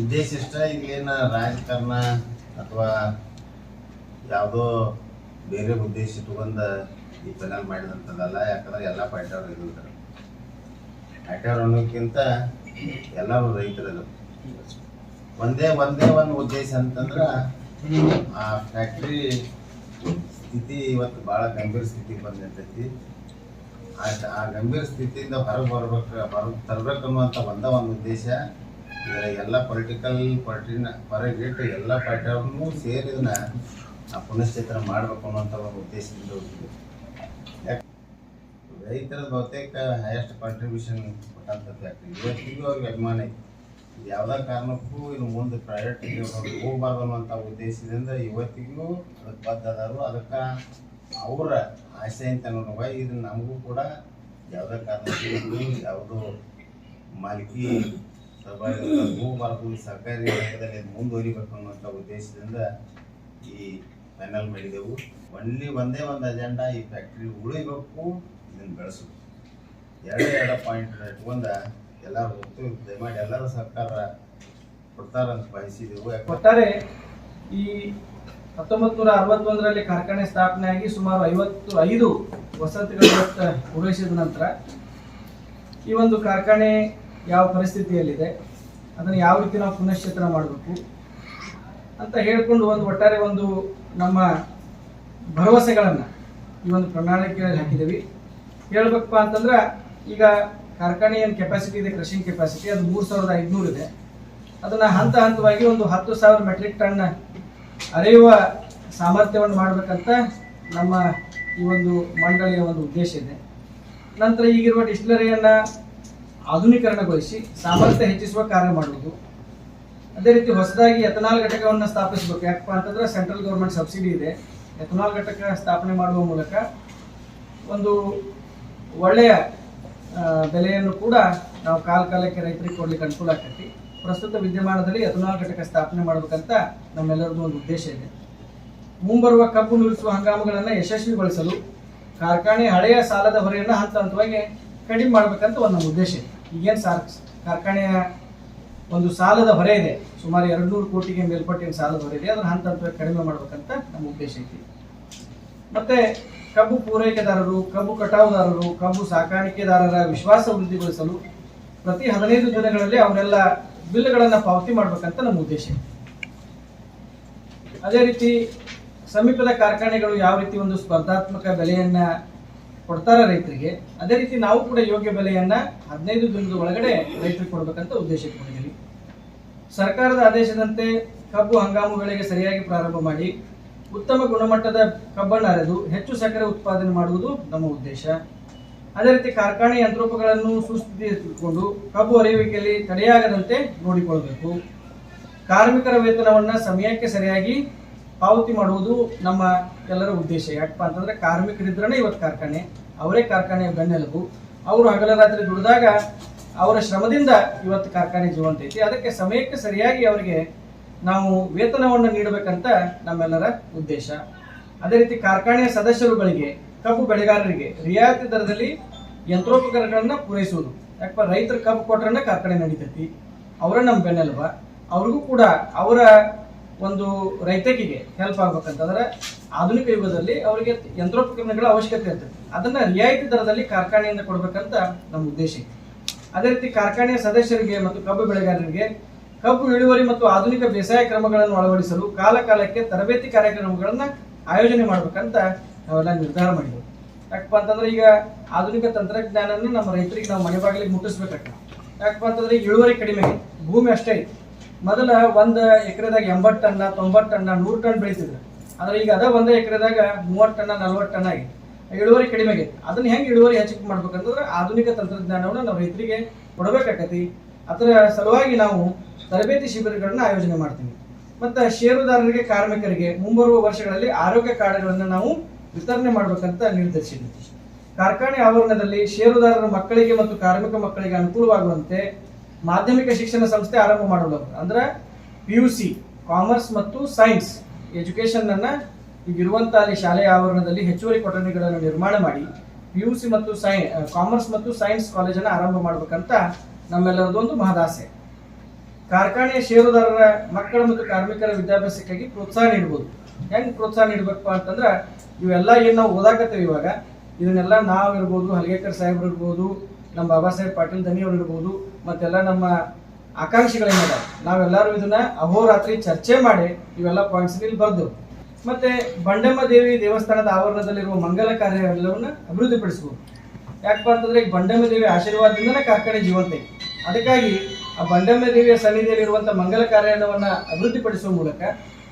ಉದ್ದೇಶ ಇಷ್ಟ ಇಲ್ಲೇನ ರಾಜಕಾರಣ ಅಥವಾ ಯಾವುದೋ ಬೇರೆ ಉದ್ದೇಶ ಇಟ್ಕೊಂಡ ಈ ಚಾನಲ್ ಮಾಡಿದಂಥದ್ದಲ್ಲ ಯಾಕಂದ್ರೆ ಎಲ್ಲ ಪಾರ್ಟಿಯವ್ರು ಇದ್ದಾರೆ ಪಾರ್ಟಿಯವ್ರು ಅನ್ನೋಕ್ಕಿಂತ ಎಲ್ಲರೂ ರೈತರದು. ಒಂದೇ ಒಂದೇ ಒಂದು ಉದ್ದೇಶ ಅಂತಂದ್ರೆ ಆ ಫ್ಯಾಕ್ಟ್ರಿ ಸ್ಥಿತಿ ಇವತ್ತು ಭಾಳ ಗಂಭೀರ ಸ್ಥಿತಿ ಬಂದಿರ್ತೈತಿ. ಆ ಆ ಗಂಭೀರ ಸ್ಥಿತಿಯಿಂದ ಹೊರಗೆ ಬರ್ಬೇಕು, ಹೊರಗೆ ತರ್ಬೇಕು ಅನ್ನುವಂಥ ಒಂದೇ ಒಂದು ಉದ್ದೇಶ. ಎಲ್ಲ ಪೊಲಿಟಿಕಲ್ ಪಾರ್ಟಿನ ಹೊರಗಿಟ್ಟು ಎಲ್ಲ ಪಾರ್ಟಿಯವ್ರನ್ನೂ ಸೇರಿ ಇದನ್ನ ಪುನಶ್ಚೇತನ ಮಾಡ್ಬೇಕು ಒಂದು ಉದ್ದೇಶದಿಂದ ಯಾಕ್- ರೈತರ ಬಹುತೇಕ ಹೈಯೆಸ್ಟ್ ಕಾಂಟ್ರಿಬ್ಯೂಷನ್ ಕೊಟ್ಟಂಥದ್ದು ಫ್ಯಾಕ್ಟ್ರಿ ಇವತ್ತಿಗೂ ಅವ್ರಿಗೆ ಅಭಿಮಾನ ಐತಿ. ಯಾವುದೇ ಕಾರಣಕ್ಕೂ ಇನ್ನು ಮುಂದೆ ಪ್ರೈವೇಟ್ ಹೋಗಬಾರ್ದು ಅನ್ನುವಂಥ ಉದ್ದೇಶದಿಂದ ಇವತ್ತಿಗೂ ಅದಕ್ಕೆ ಬದ್ಧ ಅದಾರು ಅದಕ್ಕೆ ಅವರ ಆಸೆ ಅಂತ ನೋಡುವ ಇದು ನಮಗೂ ಕೂಡ ಯಾವುದೇ ಕಾರಣಕ್ಕೂ ಯಾವುದೋ ಮಾಲಿಕಿ ಈ ಸರ್ಕಾರಿ ವಲಯದಲ್ಲಿ ಇದು ಮುಂದುವರಿಬೇಕು ಅನ್ನುವಂಥ ಉದ್ದೇಶದಿಂದ ಈ ಪ್ಯಾನಲ್ ಮಾಡಿದೆವು. ಒನ್ಲಿ ಒಂದೇ ಒಂದು ಅಜೆಂಡಾ ಈ ಫ್ಯಾಕ್ಟ್ರಿ ಉಳಿಬೇಕು, ಇದನ್ನು ಬೆಳೆಸಬೇಕು ಎರಡೇ ಎರಡು ಪಾಯಿಂಟ್ ಇಟ್ಕೊಂಡ ಎಲ್ಲರೂ ಹೋಗ್ತೀವಿ ದಯಮಾಡಿ ಎಲ್ಲರೂ ಸರ್ಕಾರ ಕೊಡ್ತಾರಂತ ಬಯಸಿದೆವು ಒಟ್ಟಾರೆ ಈ ಹತ್ತೊಂಬತ್ತು ನೂರ ಅರವತ್ತೊಂದರಲ್ಲಿ ಕಾರ್ಖಾನೆ ಸ್ಥಾಪನೆ ಆಗಿ ಸುಮಾರು ಐವತ್ತು, ಐದು ವಸತಿಗಳ ಪೂರೈಸಿದ ನಂತರ ಈ ಒಂದು ಕಾರ್ಖಾನೆ ಯಾವ ಪರಿಸ್ಥಿತಿಯಲ್ಲಿದೆ, ಅದನ್ನು ಯಾವ ರೀತಿ ನಾವು ಪುನಶ್ಚೇತನ ಮಾಡಬೇಕು ಅಂತ ಹೇಳಿಕೊಂಡು ಒಂದು ಒಟ್ಟಾರೆ ಒಂದು ನಮ್ಮ ಭರವಸೆಗಳನ್ನು ಈ ಒಂದು ಪ್ರಣಾಳಿಕೆಯಲ್ಲಿ ಹಾಕಿದ್ದೀವಿ. ಹೇಳ್ಬೇಕಪ್ಪ ಅಂತಂದ್ರೆ, ಈಗ ಕಾರ್ಖಾನೆ ಏನು ಕೆಪಾಸಿಟಿ ಇದೆ ಕ್ರಷಿಂಗ್ ಕೆಪಾಸಿಟಿ ಅದು ಮೂರು ಸಾವಿರದ ಐದುನೂರು ಇದೆ. ಅದನ್ನ ಹಂತ ಹಂತವಾಗಿ ಒಂದು ಹತ್ತು ಸಾವಿರ ಮೆಟ್ರಿಕ್ ಟನ್ ಅರೆಯುವ ಸಾಮರ್ಥ್ಯವನ್ನು ಮಾಡಬೇಕಂತ ನಮ್ಮ ಈ ಒಂದು ಮಂಡಳಿಯ ಒಂದು ಉದ್ದೇಶ ಇದೆ. ನಂತರ ಈಗಿರುವ ಡಿಸ್ಟಿಲರಿಯನ್ನು ಆಧುನೀಕರಣಗೊಳಿಸಿ ಸಾಮರ್ಥ್ಯ ಹೆಚ್ಚಿಸುವ ಕಾರ್ಯ ಮಾಡುವುದು. ಅದೇ ರೀತಿ ಹೊಸದಾಗಿ ಎಥನಾಲ್ ಘಟಕವನ್ನು ಸ್ಥಾಪಿಸಬೇಕು. ಯಾಕಪ್ಪ ಅಂತಂದ್ರೆ ಸೆಂಟ್ರಲ್ ಗೌರ್ಮೆಂಟ್ ಸಬ್ಸಿಡಿ ಇದೆ. ಎಥನಾಲ್ ಘಟಕ ಸ್ಥಾಪನೆ ಮಾಡುವ ಮೂಲಕ ಒಂದು ಒಳ್ಳೆಯ ಬೆಲೆಯನ್ನು ಕೂಡ ನಾವು ಕಾಲ ಕಾಲಕ್ಕೆ ರೈತರಿಗೆ ಕೊಡ್ಲಿಕ್ಕೆ ಅನುಕೂಲ ಆಗ್ತೈತಿ. ಪ್ರಸ್ತುತ ವಿದ್ಯಮಾನದಲ್ಲಿ ಎಥನಾಲ್ ಘಟಕ ಸ್ಥಾಪನೆ ಮಾಡಬೇಕಂತ ನಮ್ಮೆಲ್ಲರದ್ದು ಒಂದು ಉದ್ದೇಶ ಇದೆ. ಮುಂಬರುವ ಕಬ್ಬು ನುರಿಸುವ ಹಂಗಾಮುಗಳನ್ನು ಯಶಸ್ವಿಗೊಳಿಸಲು ಕಾರ್ಖಾನೆ ಹಳೆಯ ಸಾಲದ ಹೊರೆಯನ್ನು ಹಂತ ಹಂತವಾಗಿ ಕಡಿಮೆ ಮಾಡಬೇಕಂತ ಒಂದು ಉದ್ದೇಶ ಇದೆ. ಈಗೇನು ಸಾರ್ ಕಾರ್ಖಾನೆಯ ಒಂದು ಸಾಲದ ಹೊರೆ ಇದೆ. ಸುಮಾರು ಎರಡು ನೂರು ಕೋಟಿಗೆ ಮೇಲ್ಪಟ್ಟಿನ ಸಾಲದ ಹೊರೆ ಇದೆ. ಅದನ್ನು ಹಂತ ಹಂತವಾಗಿ ಕಡಿಮೆ ಮಾಡಬೇಕಂತ ನಮ್ಮ ಉದ್ದೇಶ ಐತಿ. ಮತ್ತೆ ಕಬ್ಬು ಪೂರೈಕೆದಾರರು, ಕಬ್ಬು ಕಟಾವುದಾರರು, ಕಬ್ಬು ಸಾಕಾಣಿಕೆದಾರರ ವಿಶ್ವಾಸ ವೃದ್ಧಿಗೊಳಿಸಲು ಪ್ರತಿ ಹದಿನೈದು ದಿನಗಳಲ್ಲಿ ಅವರೆಲ್ಲ ಬಿಲ್ಗಳನ್ನು ಪಾವತಿ ಮಾಡಬೇಕಂತ ನಮ್ಮ ಉದ್ದೇಶ ಅದೇ ರೀತಿ ಸಮೀಪದ ಕಾರ್ಖಾನೆಗಳು ಯಾವ ರೀತಿ ಒಂದು ಸ್ಪರ್ಧಾತ್ಮಕ ಬೆಲೆಯನ್ನ ಕೊಡ್ತಾರ ರೈತರಿಗೆ, ಅದೇ ರೀತಿ ನಾವು ಕೂಡ ಯೋಗ್ಯ ಬೆಲೆಯನ್ನ ಹದಿನೈದು ದಿನದ ಒಳಗಡೆ ರೈತರಿಗೆ ಕೊಡ್ಬೇಕಂತ ಉದ್ದೇಶ ಇಟ್ಕೊಂಡಿದ್ದೀವಿ ಸರ್ಕಾರದ ಆದೇಶದಂತೆ ಕಬ್ಬು ಹಂಗಾಮು ಬೆಳೆಗೆ ಸರಿಯಾಗಿ ಪ್ರಾರಂಭ ಮಾಡಿ, ಉತ್ತಮ ಗುಣಮಟ್ಟದ ಕಬ್ಬನ್ನು ಅರೆದು ಹೆಚ್ಚು ಸಕ್ಕರೆ ಉತ್ಪಾದನೆ ಮಾಡುವುದು ನಮ್ಮ ಉದ್ದೇಶ. ಅದೇ ರೀತಿ ಕಾರ್ಖಾನೆ ಯಂತ್ರೋಪಗಳನ್ನು ಸುಸ್ಥಿತಿಗೊಂಡು ಕಬ್ಬು ಅರಿಯುವಿಕೆಯಲ್ಲಿ ತಡೆಯಾಗದಂತೆ ನೋಡಿಕೊಳ್ಳಬೇಕು ಕಾರ್ಮಿಕರ ವೇತನವನ್ನ ಸಮಯಕ್ಕೆ ಸರಿಯಾಗಿ ಪಾವತಿ ಮಾಡುವುದು ನಮ್ಮ ಎಲ್ಲರ ಉದ್ದೇಶ. ಯಾಕಪ್ಪ ಅಂತಂದ್ರೆ ಕಾರ್ಮಿಕರಿದ್ರೇ ಇವತ್ತು ಕಾರ್ಖಾನೆ, ಅವರೇ ಕಾರ್ಖಾನೆಯ ಬೆನ್ನೆಲುಬು. ಅವರು ಹಗಲ ರಾತ್ರಿ ದುಡಿದಾಗ ಅವರ ಶ್ರಮದಿಂದ ಇವತ್ತು ಕಾರ್ಖಾನೆ ಜೀವಂತ ಐತಿ. ಅದಕ್ಕೆ ಸಮಯಕ್ಕೆ ಸರಿಯಾಗಿ ಅವರಿಗೆ ನಾವು ವೇತನವನ್ನು ನೀಡಬೇಕಂತ ನಮ್ಮೆಲ್ಲರ ಉದ್ದೇಶ. ಅದೇ ರೀತಿ ಕಾರ್ಖಾನೆಯ ಸದಸ್ಯರುಗಳಿಗೆ, ಕಬ್ಬು ಬೆಳೆಗಾರರಿಗೆ ರಿಯಾಯಿತಿ ದರದಲ್ಲಿ ಯಂತ್ರೋಪಕರಣಗಳನ್ನ ಪೂರೈಸುವುದು. ಯಾಕಪ್ಪ, ರೈತರು ಕಬ್ಬು ಕೊಟ್ರನ್ನ ಕಾರ್ಖಾನೆ ನಡೀತೈತಿ. ಅವರ ನಮ್ಮ ಬೆನ್ನೆಲುಬ. ಅವ್ರಿಗೂ ಕೂಡ ಅವರ ಒಂದು ರೈತಕಿಗೆ ಹೆಲ್ಪ್ ಆಗ್ಬೇಕಂತಂದ್ರೆ ಆಧುನಿಕ ಯುಗದಲ್ಲಿ ಅವರಿಗೆ ಯಂತ್ರೋಪಕರಣಗಳ ಅವಶ್ಯಕತೆ ಇರ್ತದೆ. ಅದನ್ನ ರಿಯಾಯಿತಿ ದರದಲ್ಲಿ ಕಾರ್ಖಾನೆಯಿಂದ ಕೊಡ್ಬೇಕಂತ ನಮ್ಮ ಉದ್ದೇಶ ಇದೆ ಅದೇ ರೀತಿ ಕಾರ್ಖಾನೆಯ ಸದಸ್ಯರಿಗೆ ಮತ್ತು ಕಬ್ಬು ಬೆಳೆಗಾರರಿಗೆ ಕಬ್ಬು ಇಳುವರಿ ಮತ್ತು ಆಧುನಿಕ ಬೇಸಾಯ ಕ್ರಮಗಳನ್ನು ಅಳವಡಿಸಲು ಕಾಲ ಕಾಲಕ್ಕೆ ತರಬೇತಿ ಕಾರ್ಯಕ್ರಮಗಳನ್ನ ಆಯೋಜನೆ ಮಾಡ್ಬೇಕಂತ ನಾವೆಲ್ಲ ನಿರ್ಧಾರ ಮಾಡಿದ್ವಿ. ಯಾಕಪ್ಪ ಅಂತಂದ್ರೆ ಈಗ ಆಧುನಿಕ ತಂತ್ರಜ್ಞಾನನ ನಮ್ಮ ರೈತರಿಗೆ ನಾವು ಮನೆ ಬಾಗಿಲಿಗೆ ಮುಟ್ಟಿಸ್ಬೇಕಾಗ್ತದೆ. ಯಾಕಪ್ಪ ಅಂತಂದ್ರೆ ಇಳುವರಿ ಕಡಿಮೆ, ಭೂಮಿ ಅಷ್ಟೇ ಐತಿ. ಮೊದಲ ಒಂದು ಎಕರೆದಾಗ ಎಂಬತ್ತು ಟನ್ನ ತೊಂಬತ್ತು ಟನ್ನ ನೂರು ಟನ್ ಬೆಳೀತಿದ್ರು. ಆದ್ರೆ ಈಗ ಅದ ಒಂದೇ ಎಕರೆದಾಗ ಮೂವತ್ತು ಟನ್ನ ನಲ್ವತ್ತು ಟನ್ ಆಗಿದೆ. ಇಳುವರಿ ಕಡಿಮೆ ಆಗೈತಿ. ಅದನ್ನ ಹೆಂಗೆ ಇಳುವರಿ ಹೆಚ್ಚಿಗೆ ಮಾಡ್ಬೇಕಂತಂದ್ರೆ ಆಧುನಿಕ ತಂತ್ರಜ್ಞಾನವನ್ನು ನಾವು ರೈತರಿಗೆ ಕೊಡಬೇಕಾಕತಿ ಅದರ ಸಲುವಾಗಿ ನಾವು ತರಬೇತಿ ಶಿಬಿರಗಳನ್ನ ಆಯೋಜನೆ ಮಾಡ್ತೀವಿ. ಮತ್ತೆ ಷೇರುದಾರರಿಗೆ, ಕಾರ್ಮಿಕರಿಗೆ ಮುಂಬರುವ ವರ್ಷಗಳಲ್ಲಿ ಆರೋಗ್ಯ ಕಾರ್ಡ್ಗಳನ್ನು ನಾವು ವಿತರಣೆ ಮಾಡ್ಬೇಕಂತ ನಿರ್ಧರಿಸಿದ್ದೀವಿ. ಕಾರ್ಖಾನೆ ಆವರಣದಲ್ಲಿ ಷೇರುದಾರರ ಮಕ್ಕಳಿಗೆ ಮತ್ತು ಕಾರ್ಮಿಕ ಮಕ್ಕಳಿಗೆ ಅನುಕೂಲವಾಗುವಂತೆ ಮಾಧ್ಯಮಿಕ ಶಿಕ್ಷಣ ಸಂಸ್ಥೆ ಆರಂಭ ಮಾಡಲು ಅಂದ್ರೆ ಪಿ ಯು ಸಿ ಕಾಮರ್ಸ್ ಮತ್ತು ಸೈನ್ಸ್ ಎಜುಕೇಶನ್ ಅನ್ನ ಈಗಿರುವಂತ ಅಲ್ಲಿ ಶಾಲೆಯ ಆವರಣದಲ್ಲಿ ಹೆಚ್ಚುವರಿ ಕೊಠಡಿಗಳನ್ನು ನಿರ್ಮಾಣ ಮಾಡಿ ಪಿ ಯು ಸಿ ಮತ್ತು ಸೈ ಕಾಮರ್ಸ್ ಮತ್ತು ಸೈನ್ಸ್ ಕಾಲೇಜನ್ನು ಆರಂಭ ಮಾಡಬೇಕಂತ ನಮ್ಮೆಲ್ಲರದ್ದು ಒಂದು ಮಹದಾಸೆ. ಕಾರ್ಖಾನೆಯ ಷೇರುದಾರರ ಮಕ್ಕಳ ಮತ್ತು ಕಾರ್ಮಿಕರ ವಿದ್ಯಾಭ್ಯಾಸಕ್ಕಾಗಿ ಪ್ರೋತ್ಸಾಹ ನೀಡ್ಬೋದು. ಹೆಂಗ್ ಪ್ರೋತ್ಸಾಹ ನೀಡಬೇಕಪ್ಪ ಅಂತಂದ್ರೆ ಇವೆಲ್ಲ ಏನು ನಾವು ಓದಾಕತ್ತೇವೆ ಇವಾಗ, ಇದನ್ನೆಲ್ಲ ನಾವ್ ಇರ್ಬೋದು ಹಲ್ಗೇಕರ್ ಸಾಹೇಬ್ರು ಇರ್ಬೋದು ನಮ್ಮ ಬಾಬಾ ಸಾಹೇಬ್ ಪಾಟೀಲ್ ದನಿಯವ್ರು ಇರ್ಬೋದು, ಮತ್ತೆಲ್ಲ ನಮ್ಮ ಆಕಾಂಕ್ಷಿಗಳೇನಿದೆ ನಾವೆಲ್ಲರೂ ಇದನ್ನ ಅಹೋರಾತ್ರಿ ಚರ್ಚೆ ಮಾಡಿ ಇವೆಲ್ಲ ಪಾಯಿಂಟ್ಸ್ ಇಲ್ಲಿ ಬರ್ದು, ಮತ್ತೆ ಬಂಡಮ್ಮ ದೇವಿ ದೇವಸ್ಥಾನದ ಆವರಣದಲ್ಲಿರುವ ಮಂಗಲ ಕಾರ್ಯವೆಲ್ಲವನ್ನ ಅಭಿವೃದ್ಧಿಪಡಿಸಬಹುದು ಯಾಕಪ್ಪ ಅಂತಂದ್ರೆ ಈ ಬಂಡಮ್ಮ ದೇವಿ ಆಶೀರ್ವಾದದಿಂದನೇ ಕಾರ್ಖಾನೆ ಜೀವಂತೆ ಅದಕ್ಕಾಗಿ ಆ ಬಂಡಮ್ಮ ದೇವಿಯ ಸನ್ನಿಧಿಯಲ್ಲಿರುವಂಥ ಮಂಗಲ ಕಾರ್ಯಾಲಯವನ್ನ ಅಭಿವೃದ್ಧಿಪಡಿಸುವ ಮೂಲಕ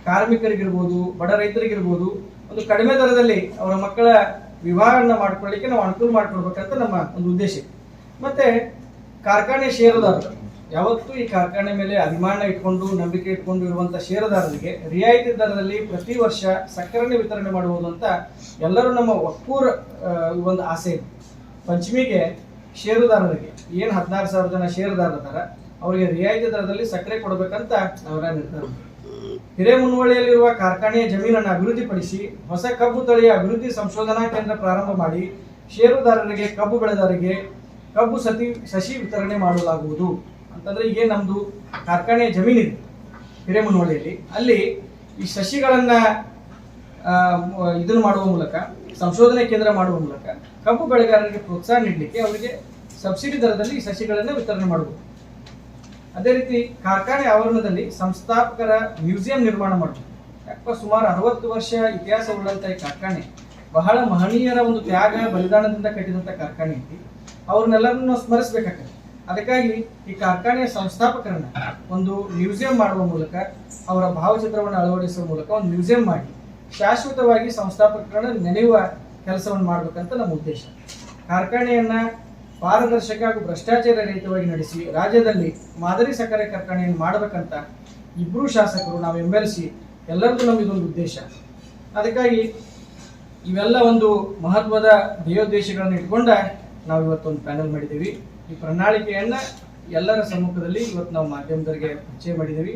ಕಾರ್ಮಿಕರಿಗಿರ್ಬೋದು, ಬಡ ರೈತರಿಗಿರ್ಬೋದು, ಒಂದು ಕಡಿಮೆ ದರದಲ್ಲಿ ಅವರ ಮಕ್ಕಳ ವಿವಾಹವನ್ನು ಮಾಡ್ಕೊಳ್ಳಿಕ್ಕೆ ನಾವು ಅನುಕೂಲ ಮಾಡ್ಕೊಡ್ಬೇಕಂತ ನಮ್ಮ ಒಂದು ಉದ್ದೇಶ. ಮತ್ತೆ ಕಾರ್ಖಾನೆ ಷೇರುದಾರರು ಯಾವತ್ತೂ ಈ ಕಾರ್ಖಾನೆ ಮೇಲೆ ಅಭಿಮಾನ ಇಟ್ಕೊಂಡು, ನಂಬಿಕೆ ಇಟ್ಕೊಂಡು ಇರುವಂತ ಷೇರುದಾರರಿಗೆ ರಿಯಾಯಿತಿ ದರದಲ್ಲಿ ಪ್ರತಿ ವರ್ಷ ಸಕ್ಕರೆ ವಿತರಣೆ ಮಾಡುವುದು ಅಂತ ಎಲ್ಲರೂ ನಮ್ಮ ಒಕ್ಕೂರ ಒಂದು ಆಸೆ ಇದೆ ಪಂಚಮಿಗೆ ಷೇರುದಾರರಿಗೆ, ಏನು ಹದಿನಾರು ಸಾವಿರ ಜನ ಷೇರುದಾರರ ಅವರಿಗೆ ರಿಯಾಯಿತಿ ದರದಲ್ಲಿ ಸಕ್ಕರೆ ಕೊಡಬೇಕಂತ ಅವರ ನಿರ್ಧಾರ ಮಾಡಿದ್ವಿ. ಹಿರೇಮುನ್ನವಳ್ಳಿಯಲ್ಲಿರುವ ಕಾರ್ಖಾನೆಯ ಜಮೀನನ್ನು ಅಭಿವೃದ್ಧಿಪಡಿಸಿ, ಹೊಸ ಕಬ್ಬು ತಳಿಯ ಅಭಿವೃದ್ಧಿ ಸಂಶೋಧನಾ ಕೇಂದ್ರ ಪ್ರಾರಂಭ ಮಾಡಿ, ಷೇರುದಾರರಿಗೆ, ಕಬ್ಬು ಬೆಳೆದಾರರಿಗೆ ಕಬ್ಬು ಸತಿ ಸಸಿ ವಿತರಣೆ ಮಾಡಲಾಗುವುದು. ಅಂತಂದ್ರೆ ಈಗ ನಮ್ದು ಕಾರ್ಖಾನೆಯ ಜಮೀನಿದೆ ಹಿರೇಮುನ್ನವಳ್ಳಿಯಲ್ಲಿ ಅಲ್ಲಿ ಈ ಸಸಿಗಳನ್ನ ಇದನ್ನು ಮಾಡುವ ಮೂಲಕ, ಸಂಶೋಧನೆ ಕೇಂದ್ರ ಮಾಡುವ ಮೂಲಕ ಕಬ್ಬು ಬೆಳೆಗಾರರಿಗೆ ಪ್ರೋತ್ಸಾಹ ನೀಡಲಿಕ್ಕೆ ಅವರಿಗೆ ಸಬ್ಸಿಡಿ ದರದಲ್ಲಿ ಈ ಸಸಿಗಳನ್ನು ವಿತರಣೆ ಮಾಡಬಹುದು ಅದೇ ರೀತಿ ಕಾರ್ಖಾನೆ ಆವರಣದಲ್ಲಿ ಸಂಸ್ಥಾಪಕರ ಮ್ಯೂಸಿಯಂ ನಿರ್ಮಾಣ ಮಾಡಬೇಕು ಯಾಕಪ್ಪ, ಸುಮಾರು ಅರವತ್ತು ವರ್ಷ ಇತಿಹಾಸ ಉಳ್ಳಂತ ಈ ಕಾರ್ಖಾನೆ, ಬಹಳ ಮಹನೀಯರ ಒಂದು ತ್ಯಾಗ, ಬಲಿದಾನದಿಂದ ಕಟ್ಟಿದಂತ ಕಾರ್ಖಾನೆ ಐತಿ. ಅವ್ರನ್ನೆಲ್ಲರನ್ನು ಸ್ಮರಿಸಬೇಕಾಗ್ತದೆ ಅದಕ್ಕಾಗಿ ಈ ಕಾರ್ಖಾನೆಯ ಸಂಸ್ಥಾಪಕರನ್ನ ಒಂದು ಮ್ಯೂಸಿಯಂ ಮಾಡುವ ಮೂಲಕ, ಅವರ ಭಾವಚಿತ್ರವನ್ನು ಅಳವಡಿಸುವ ಮೂಲಕ ಒಂದು ಮ್ಯೂಸಿಯಂ ಮಾಡಿ, ಶಾಶ್ವತವಾಗಿ ಸಂಸ್ಥಾಪಕರನ್ನ ನೆನೆಯುವ ಕೆಲಸವನ್ನು ಮಾಡಬೇಕಂತ ನಮ್ಮ ಉದ್ದೇಶ. ಕಾರ್ಖಾನೆಯನ್ನ ಪಾರದರ್ಶಕ ಹಾಗೂ ಭ್ರಷ್ಟಾಚಾರ ರಹಿತವಾಗಿ ನಡೆಸಿ, ರಾಜ್ಯದಲ್ಲಿ ಮಾದರಿ ಸಕ್ಕರೆ ಕಾರ್ಖಾನೆಯನ್ನು ಮಾಡಬೇಕಂತ ಇಬ್ಬರು ಶಾಸಕರು ನಾವು ಎಂ ಎಲ್ ಸಿ, ಎಲ್ಲರದ್ದು ನಮಗಿದೊಂದು ಉದ್ದೇಶ. ಅದಕ್ಕಾಗಿ ಇವೆಲ್ಲ ಒಂದು ಮಹತ್ವದ ಧ್ಯೇಯೋದ್ದೇಶಗಳನ್ನು ಇಟ್ಕೊಂಡ ನಾವು ಇವತ್ತೊಂದು ಪ್ಯಾನಲ್ ಮಾಡಿದ್ದೀವಿ. ಈ ಪ್ರಣಾಳಿಕೆಯನ್ನ ಎಲ್ಲರ ಸಮ್ಮುಖದಲ್ಲಿ ಇವತ್ತು ನಾವು ಮಾಧ್ಯಮದವರಿಗೆ ಪರಿಚಯ ಮಾಡಿದ್ದೀವಿ.